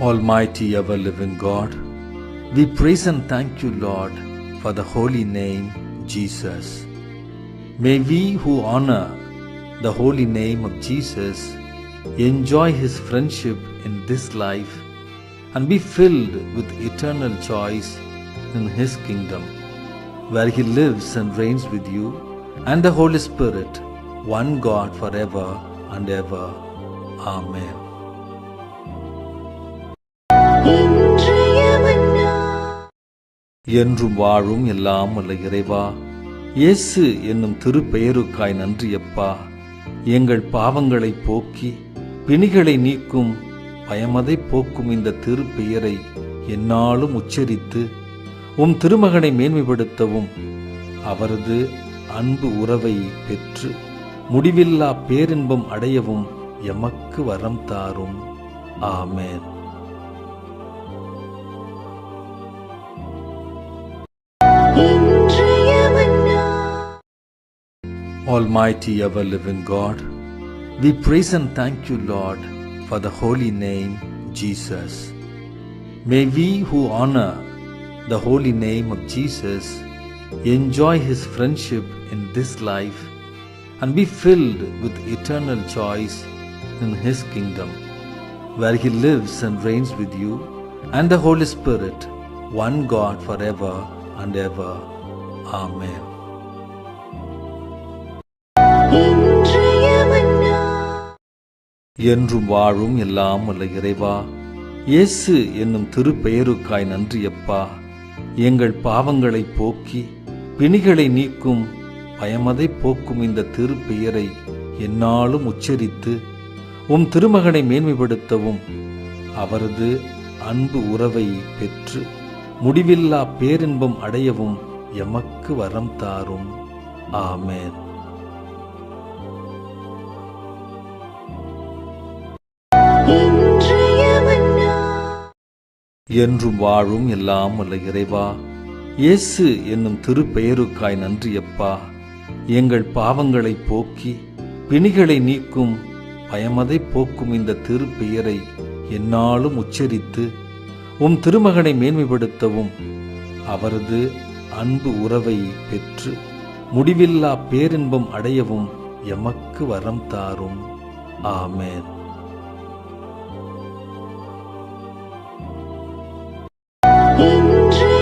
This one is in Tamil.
Almighty ever living God, we praise and thank you, Lord, for the holy name Jesus. May we who honor the holy name of Jesus enjoy his friendship in this life and be filled with eternal joys in his kingdom, where he lives and reigns with you and the Holy Spirit, one God forever and ever. Amen. என்றும் வாழும் எல்லாம் அல்ல இறைவா. இயேசு என்னும் திருப்பெயருக்காய் நன்றியப்பா. எங்கள் பாவங்களை போக்கி பிணிகளை நீக்கும் பயமதை போக்கும் இந்த திருப்பெயரை என்னாலும் உச்சரித்து உம் திருமகனை மேன்மைப்படுத்தவும் அவரது அன்பு உறவை பெற்று முடிவில்லா பேரின்பம் அடையவும் எமக்கு வரம் தாரும். ஆமேன். Almighty ever living God, we praise and thank you, Lord, for the holy name Jesus. May we who honor the holy name of Jesus enjoy his friendship in this life and be filled with eternal joys in his kingdom, where he lives and reigns with you and the Holy Spirit, one God forever and ever. Amen. என்றும் வாழும் எல்லாம் அல்ல இறைவா இயேசு என்னும் திருப்பெயருக்காய் நன்றியப்பா எங்கள் பாவங்களை போக்கி பிணிகளை நீக்கும் பயமதை போக்கும் இந்த திருப்பெயரை என்னாலும் உச்சரித்து உம் திருமகனை மேன்மைப்படுத்தவும் அவரது அன்பு உறவை பெற்று முடிவில்லா பேரின்பம் அடையவும் எமக்கு வரம் தாரும். ஆமென். என்றும் வாழும் எல்லாம் வல்ல இறைவா இயேசு என்னும் திருப்பெயருக்காய் நன்றியப்பா. எங்கள் பாவங்களை போக்கி பிணிகளை நீக்கும் பயமதை போக்கும் இந்த திருப்பெயரை எந்நாளும் உச்சரித்து உம் திருமகனை மேன்மைப்படுத்தவும். அவரது அன்பு உறவை பெற்று முடிவில்லா பேரின்பம் அடையவும் எமக்கு வரம் தாரும். ஆமேன். இன்று